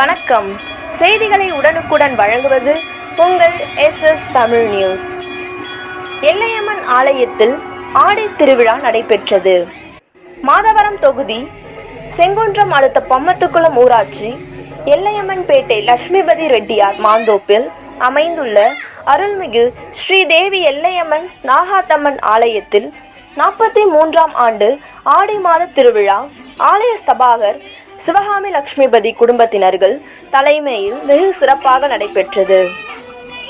வணக்கம். செய்திகளை உடனுக்குடன் வழங்குவது உங்கள் S S Tamil news. Ellaiyamman ஆலயத்தில் ஆடை திருவிழா நடைபெற்றது. மாதவரம் தொகுதி செங்குன்றம் அடுத்த பம்மத்துக்குளம் ஊராட்சி எல்லையம்மன் பேட்டை லட்சுமிபதி ரெட்டியார் மாந்தோப்பில் அமைந்துள்ள அருள்மிகு ஸ்ரீதேவி எல்லையம்மன் நாகாத்தம்மன் ஆலயத்தில் நாற்பத்தி மூன்றாம் ஆண்டு ஆடி மாத திருவிழா ஆலய ஸ்தபாகர் சிவகாமி லட்சுமிபதி குடும்பத்தினர்கள் தலைமையில் வெகு சிறப்பாக நடைபெற்றது.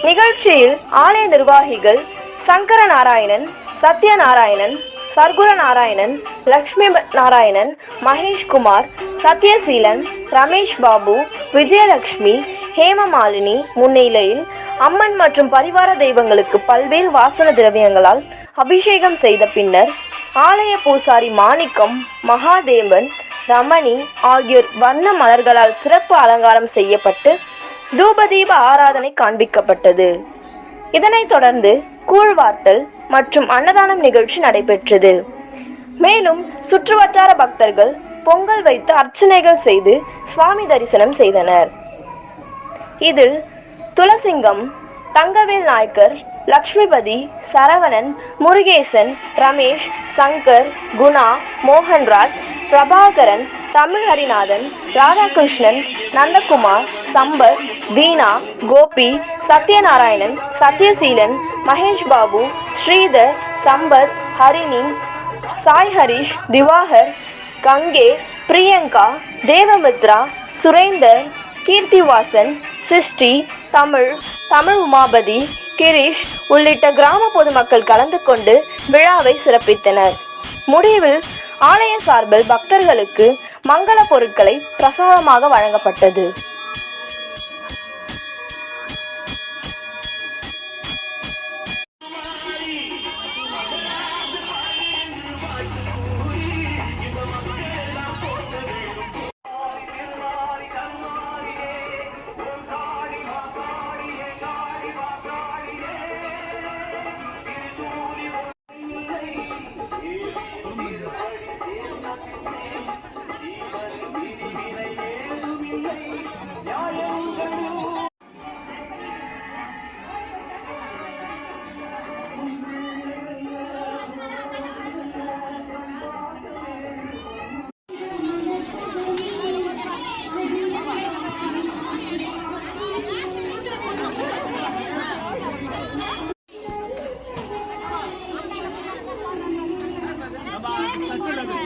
நிகழ்ச்சியில் ஆலய நிர்வாகிகள் சங்கர நாராயணன் சத்யநாராயணன் சர்க்குர நாராயணன் லக்ஷ்மி நாராயணன் மகேஷ்குமார் சத்யசீலன் ரமேஷ் பாபு விஜயலட்சுமி ஹேமமாலினி முன்னிலையில் அம்மன் மற்றும் பரிவார தெய்வங்களுக்கு பல்வேறு வாசன திரவியங்களால் அபிஷேகம் செய்த பின்னர் ஆலய பூசாரி மாணிக்கம் மகாதேவன் ரமணி ஆகியோர் வண்ண மலர்களால் சிறப்பு அலங்காரம் செய்யப்பட்டு தூபதீப ஆராதனை காண்பிக்கப்பட்டது. இதனைத் தொடர்ந்து கூழ்வார்த்தல் மற்றும் அன்னதானம் நிகழ்ச்சி நடைபெற்றது. மேலும் சுற்றுவட்டார பக்தர்கள் பொங்கல் வைத்து அர்ச்சனைகள் செய்து சுவாமி தரிசனம் செய்தனர். இதில் துளசிங்கம் தங்கவேல் நாயக்கர் லக்ஷ்மிபதி சரவணன் முருகேசன் ரமேஷ் சங்கர் குணா மோகன்ராஜ் பிரபாகரன் தமிழ் ஹரிநாதன் ராதாகிருஷ்ணன் நந்தகுமார் சம்பத் தீனா கோபி சத்யநாராயணன் சத்யசீலன் மகேஷ் பாபு ஸ்ரீதர் சம்பத் ஹரிணி சாய் ஹரிஷ் திவாகர் கங்கே பிரியங்கா தேவமித்ரா சுரேந்தர் கீர்த்திவாசன் சிருஷ்டி தமிழ் தமிழ் உமாபதி கிரீஷ் உள்ளிட்ட கிராம பொதுமக்கள் கலந்து கொண்டு விழாவை சிறப்பித்தனர். முடிவில் ஆலய சார்பில் பக்தர்களுக்கு மங்கள பொருட்களை பிரசாதமாக வழங்கப்பட்டது. 完事了没